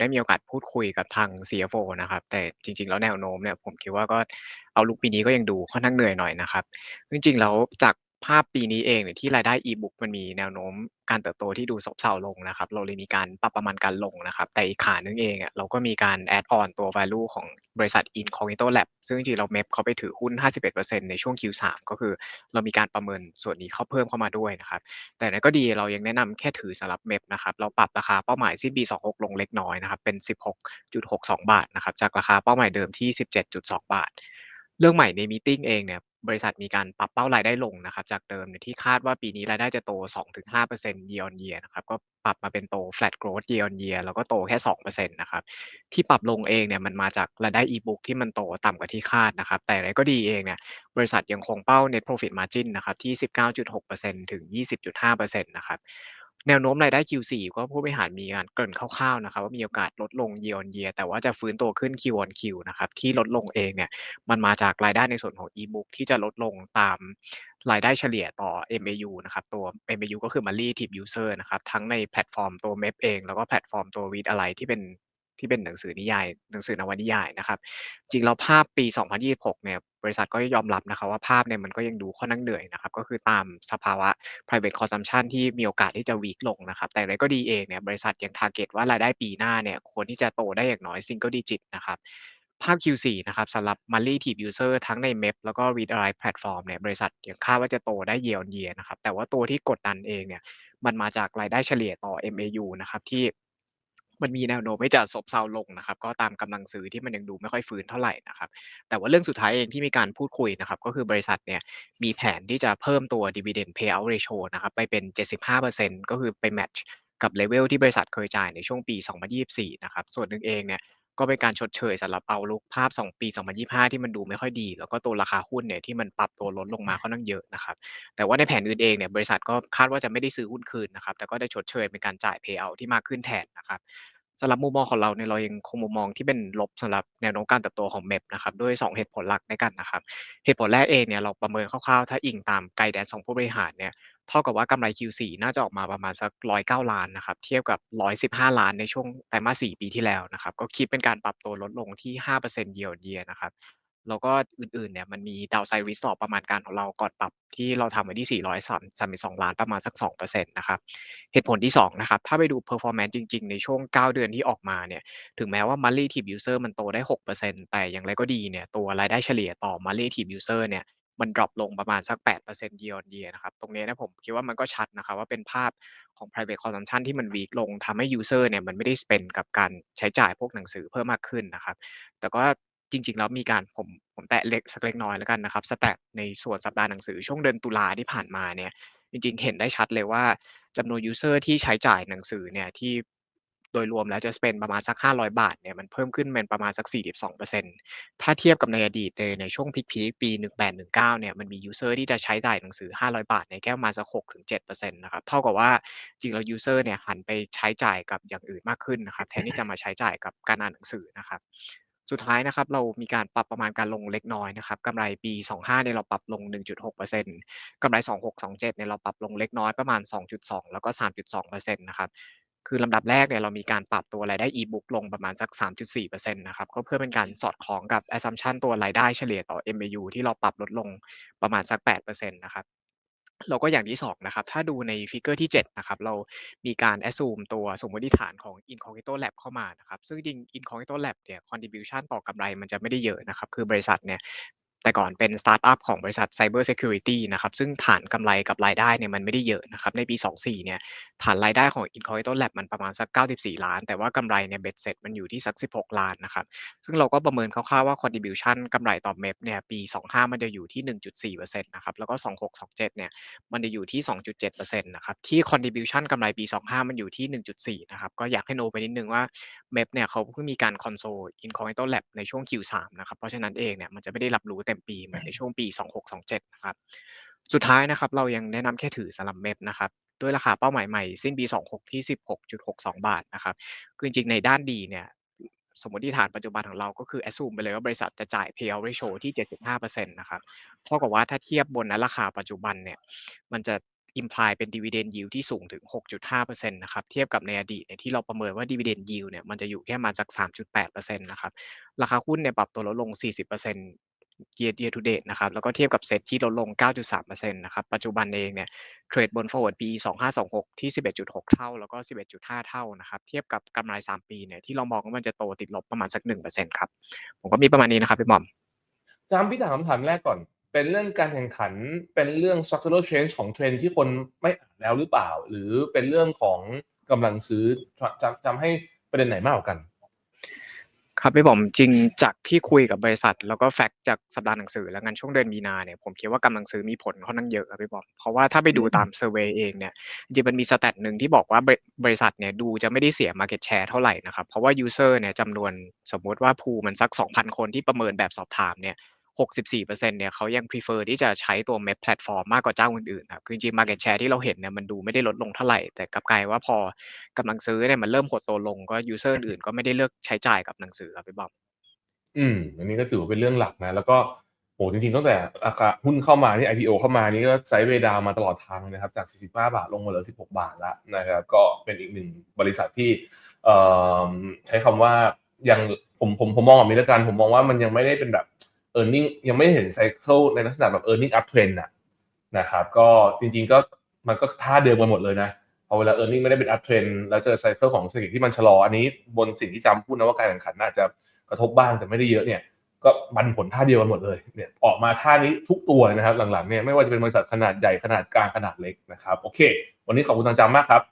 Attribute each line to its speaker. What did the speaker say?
Speaker 1: ได้มีโอกาสพูดคุยกับทาง CFO นะครับ แต่จริง ๆ แล้วแนวโน้มเนี่ยผมคิดว่าก็เอาลุกปีนี้ก็ยังดูค่อนข้างเหนื่อยหน่อยนะครับ จริงๆ แล้วจาก ภาพปีนี้เองเนี่ยที่รายได้ E-book มันมีแนวโน้มการเติบโตที่ดูซบเซาลงนะครับ เราเลยมีการปรับประมาณการลงนะครับ แต่อีกขาหนึ่งเองอะเราก็มีการ Add on ตัว value ของบริษัท Incognito Lab ซึ่งจริงๆแล้ว MEP เขาไปถือหุ้น 51%ในช่วง Q3 ก็คือเรามีการประเมินส่วนนี้เข้าเพิ่มเข้ามาด้วยนะครับ แต่อย่างไรก็ดีเรายังแนะนำแค่ถือสำหรับ MEP นะครับ เราปรับราคาเป้าหมายสิ้นปี 26 ลงเล็กน้อยนะครับ เป็น 16.62 บาทนะครับ จากราคาเป้าหมายเดิมที่ 17.2 บาทเรื่องใหม่ในมีตติงเองเนี่ย บริษัทมีการปรับเป้ารายได้ลงนะครับ จากเดิมเนี่ยที่คาดว่าปีนี้รายได้จะโต 2-5% year on year นะครับ ก็ปรับมาเป็นโต flat growth year on year แล้วก็โตแค่ 2%นะครับ ที่ปรับลงเองเนี่ยมันมาจากรายได้ E-book ที่มันโตต่ำกว่าที่คาดนะครับ แต่อะไรก็ดีเองเนี่ย บริษัทยังคงเป้า net profit margin นะครับที่ 19.6%ถึง 20.5%นะครับ แนวโน้มรายได้ Q4 ก็ผู้บริหารมีการเกริ่นคร่าวๆนะครับว่ามีโอกาสลดลง year on year แต่ว่าจะฟื้นตัวขึ้น Q on Q นะครับที่ลดลงเองเนี่ยมันมาจากรายได้ในส่วนของ E-book ที่จะลดลงตามรายได้เฉลี่ยต่อ MAU นะครับตัว MAU ก็คือ monthly active user นะครับทั้งในแพลตฟอร์มตัว MEP เอง แล้วก็แพลตฟอร์มตัว Read อะไรที่เป็น ที่เป็นหนังสือนิยาย หนังสือนวนิยายนะครับ จริงแล้วภาพปี 2026 เนี่ยบริษัทก็ยอมรับนะครับว่าภาพเนี่ยมันก็ยังดูค่อนข้างเหนื่อยนะครับ ก็คือตามสภาวะ private consumption ที่มีโอกาสที่จะ weak ลงนะครับ แต่อย่างไรก็ดีเองเนี่ยบริษัทยัง target ว่ารายได้ปีหน้าเนี่ยควรที่จะโตได้อย่างน้อย single digit นะครับภาพ Q4 นะครับสำหรับ monthly active user ทั้งใน MEP แล้วก็ Read อะไรแพลตฟอร์มเนี่ยบริษัทยังคาดว่าจะโตได้ year on year นะครับแต่ว่าตัวที่กดดันเองเนี่ยมันมาจากรายได้เฉลี่ยต่อ MAU นะครับที่ มันมีแนวโน้มไม่จะซบเซาลงนะครับ ก็ตามกำลังซื้อที่มันยังดูไม่ค่อยฟื้นเท่าไหร่นะครับ แต่ว่าเรื่องสุดท้ายเองที่มีการพูดคุยนะครับ ก็คือบริษัทเนี่ยมีแผนที่จะเพิ่มตัว dividend payout ratio นะครับ ไปเป็น 75%ก็คือไปแมทช์กับเลเวลที่บริษัทเคยจ่ายในช่วงปี 2024 นะครับ ส่วนหนึ่งเองเนี่ย ก็เป็นการชดเชยสำหรับ Outlook ภาพ 2 ปี 2025 ที่มันดูไม่ค่อยดี แล้วก็ตัวราคาหุ้นเนี่ยที่มันปรับตัวลดลงมาค่อนข้างเยอะนะครับ แต่ว่าในแผนอื่นเองเนี่ยบริษัทก็คาดว่าจะไม่ได้ซื้อหุ้นคืนนะครับ แต่ก็ได้ชดเชยเป็นการจ่าย payout ที่มากขึ้นแทนนะครับสำหรับมุมมองของเราเนี่ยเรายังคงมุมมองที่เป็นลบสำหรับแนวโน้มการเติบโตของ MEP นะครับด้วย 2 เหตุผลหลักด้วยกันนะครับ เหตุผลแรกเองเนี่ยเราประเมินคร่าวๆ ถ้าอิงตาม guidance ของผู้บริหารเนี่ย เท่ากับว่ากำไร Q4 น่าจะออกมาประมาณสัก109 ล้านนะครับเทียบกับ 115 ล้านในช่วงไตรมาส 4 ปีที่แล้วนะครับก็คิดเป็นการปรับตัวลดลงที่ 5% year on year นะครับแล้วก็อื่นๆเนี่ยมันมี downside risk ต่อประมาณการของเราก่อนปรับที่เราทำไว้ที่ 432 ล้านประมาณสัก 2%นะครับ เหตุผลที่ 2 นะครับ ถ้าไปดู performance จริง ๆ ในช่วง 9 เดือนที่ออกมาเนี่ย ถึงแม้ว่า monthly active user มันโตได้ 6%แต่อย่างไรก็ดีเนี่ย ตัวรายได้เฉลี่ยต่อ monthly active user เนี่ย มันดรอปลงประมาณสัก 8% year on year นะครับ ตรงนี้นี่ยผมคิดว่ามันก็ชัดนะครับว่าเป็นภาพของ private consumption ที่มัน weak ลงทำให้ user เนี่ยมันไม่ได้ spend กับการใช้จ่ายพวกหนังสือเพิ่มมากขึ้นนะครับ แต่ก็จริงๆ แล้วมีการผมผมแตะเล็กสักเล็กน้อยแล้วกันนะครับ stat ในส่วนสัปดาห์หนังสือช่วงเดือนตุลาที่ผ่านมาเนี่ยจริงๆ เห็นได้ชัดเลยว่าจำนวน user ที่ใช้จ่ายหนังสือเนี่ยที่ โดยรวมแล้วจะ spend ประมาณสัก 500 บาทเนี่ยมันเพิ่มขึ้นเป็นประมาณสัก 42%ถ้าเทียบกับในอดีตในช่วงพีกๆปี 18-19 เนี่ยมันมี user ที่จะใช้จ่ายหนังสือ 500 บาทเนี่ยแค่ประมาณสัก6-7%นะครับเท่ากับว่าจริงแล้ว user เนี่ยหันไปใช้จ่ายกับอย่างอื่นมากขึ้นนะครับแทนที่จะมาใช้จ่ายกับการอ่านหนังสือนะครับสุดท้ายนะครับเรามีการปรับประมาณการลงเล็กน้อยนะครับกำไรปี 25เนี่ยเราปรับลง 1.6%กำไร 26-27เนี่ยเราปรับลงเล็กน้อยประมาณ 2.2 แล้วก็ 3.2%นะครับ คือลำดับแรกเนี่ยเรามีการปรับตัวรายได้ E-book ลงประมาณสัก 3.4%นะครับก็เพื่อเป็นการสอดคล้องกับ assumption ตัวรายได้เฉลี่ยต่อ MAU ที่เราปรับลดลงประมาณสัก 8%นะครับแล้วก็อย่างที่2นะครับ ถ้าดูใน figure ที่ 7 นะครับ เรามีการ assume ตัวสมมติฐานของ Incognito Lab เข้ามานะครับ ซึ่งจริง Incognito Lab เนี่ย contribution ต่อกำไรมันจะไม่ได้เยอะนะครับ คือบริษัทเนี่ย แต่ก่อนเป็นสตาร์ตอัปของบริษัท Cyber Security นะครับ ซึ่งฐานกำไรกับรายได้เนี่ยมันไม่ได้เยอะนะครับ ในปี 24 เนี่ย ฐานรายได้ของ Incognito Lab มันประมาณสัก 94 ล้าน แต่ว่ากำไรเนี่ยเบ็ดเสร็จมันอยู่ที่สัก 16 ล้านนะครับ ซึ่งเราก็ประเมินคร่าวๆว่า contribution กำไรต่อ MEP เนี่ย ปี 25 มันจะอยู่ที่ 1.4%นะครับ แล้วก็ 26-27 เนี่ย มันจะอยู่ที่ 2.7%นะครับ ที่ contribution กำไรปี 25 มันอยู่ที่ 1.4 นะครับ ก็อยากให้โน้ไปนิดนึ่งว่า MEP เนี่ยเขาเพิ่งมีการ console Incognito Labs ในช่วง Q3 นะครับเพราะฉะนั้นเองเนี่ยมันจะไม่ได้รับรู้เต็มปีเหมือนในช่วงปี 26-27 นะครับสุดท้ายนะครับเรายังแนะนำแค่ถือสำหรับ MEP นะครับด้วยราคาเป้าหมายใหม่สิ้นปี 26 ที่ 16.62 บาทนะครับคือจริงๆในด้านดีเนี่ยสมมติฐานปัจจุบันของเราก็คือ assume ไปเลยว่าบริษัทจะจ่าย payout ratio ที่ 75%นะครับ เท่ากับว่าถ้าเทียบบนณราคาปัจจุบันเนี่ย มันจะ imply เป็น dividend yield ที่สูงถึง 6.5%นะครับ เทียบกับในอดีตเนี่ยที่เราประเมินว่า dividend yield เนี่ยมันจะอยู่แค่มาณสัก3.8%นะครับ ราคาหุ้นเนี่ยปรับตัวลดลง 40% year year to date นะครับ แล้วก็เทียบกับเซ็ตที่ลดลง 9.3%นะครับ ปัจจุบันเองเนี่ยเทรดบน forward PE 2526 ที่ 11.6 เท่า แล้วก็ 11.5 เท่านะครับ เทียบกับกำไร 3 ปีเนี่ยที่เรามองว่ามันจะโตติดลบประมาณสัก 1%ครับ ผมก็มีประมาณนี้นะครับพี่หม่อม
Speaker 2: จามพี่ถามถามแรกก่อน เป็นเรื่องการแข่งขัน เป็นเรื่อง structural change ของเทรนด์ที่คนไม่อ่านแล้วหรือเปล่า หรือเป็นเรื่องของกำลังซื้อจำจำให้ประเด็นไหนมากกว่ากัน
Speaker 1: ครับพี่บอมจริงจากที่คุยกับบริษัท แล้วก็แฟกต์จากสัปดาห์หนังสือแล้วงั้นช่วงเดือนมีนาเนี่ยผมคิดว่ากำลังซื้อมีผลค่อนข้างเยอะครับพี่บอมเพราะว่าถ้าไปดู
Speaker 2: อืม
Speaker 1: ตามเซอร์เวยเองเนี่ยจริงๆมันมีสแตทหนึ่งที่บอกว่าบริบริษัทเนี่ยดูจะไม่ได้เสีย market share เท่าไหร่นะครับเพราะว่า user เนี่ยจำนวนสมมุติว่าพูมันสัก 2,000 คนที่ประเมินแบบสอบถามเนี่ย 64%เนี่ยเขายัง prefer ที่จะใช้ตัว MEP แพลตฟอร์มมากกว่าเจ้าอื่นๆครับคือจริงๆ market share ที่เราเห็นเนี่ยมันดูไม่ได้ลดลงเท่าไหร่ แต่กลับกลายว่าพอกำลังซื้อเนี่ยมันเริ่มหดตัวลงก็ user อื่นก็ไม่ได้เลือกใช้จ่ายกับหนังสือครับพี่บอม
Speaker 2: อืมอันนี้ก็ถือว่าเป็นเรื่องหลักนะ แล้วก็โหจริงๆตั้งแต่ราคาหุ้นเข้ามาที่ IPO เข้ามานี่ก็ไซด์เวดาวมาตลอดทางนะครับจาก 45 บาทลงมาเหลือ 16 บาทแล้วนะครับก็เป็นอีกหนึ่งบริษัทที่เอ่อใช้คำว่ายังผมผมผมมองแบบนี้แล้วกันผมมองว่ามันยังไม่ได้เป็นแบบ e a r n i n g ยังไม่เห็นไซเคิลในลักษณะแบบ e a r n i n g up trend น่ะนะครับก็จริงๆก็มันก็ท่าเดิมกันหมดเลยนะพอเวลา e a r n i n g ไม่ได้เป็น up trend แล้วเจอไซเคิลของเศรษฐกิจที่มันชะลออันนี้บนสิ่งที่จำพูดนะว่าการแข่งขันอาจะกระทบบ้างแต่ไม่ได้เยอะเนี่ยก็บันผลท่าเดียวกันหมดเลยเนี่ยออกมาท่านี้ทุกตัวนะครับหลังๆเนี่ยไม่ว่าจะเป็นบริษัทขนาดใหญ่ขนาดกลางขนาดเล็กนะครับโอเค วันนี้ขอบคุณทางจำมากครับ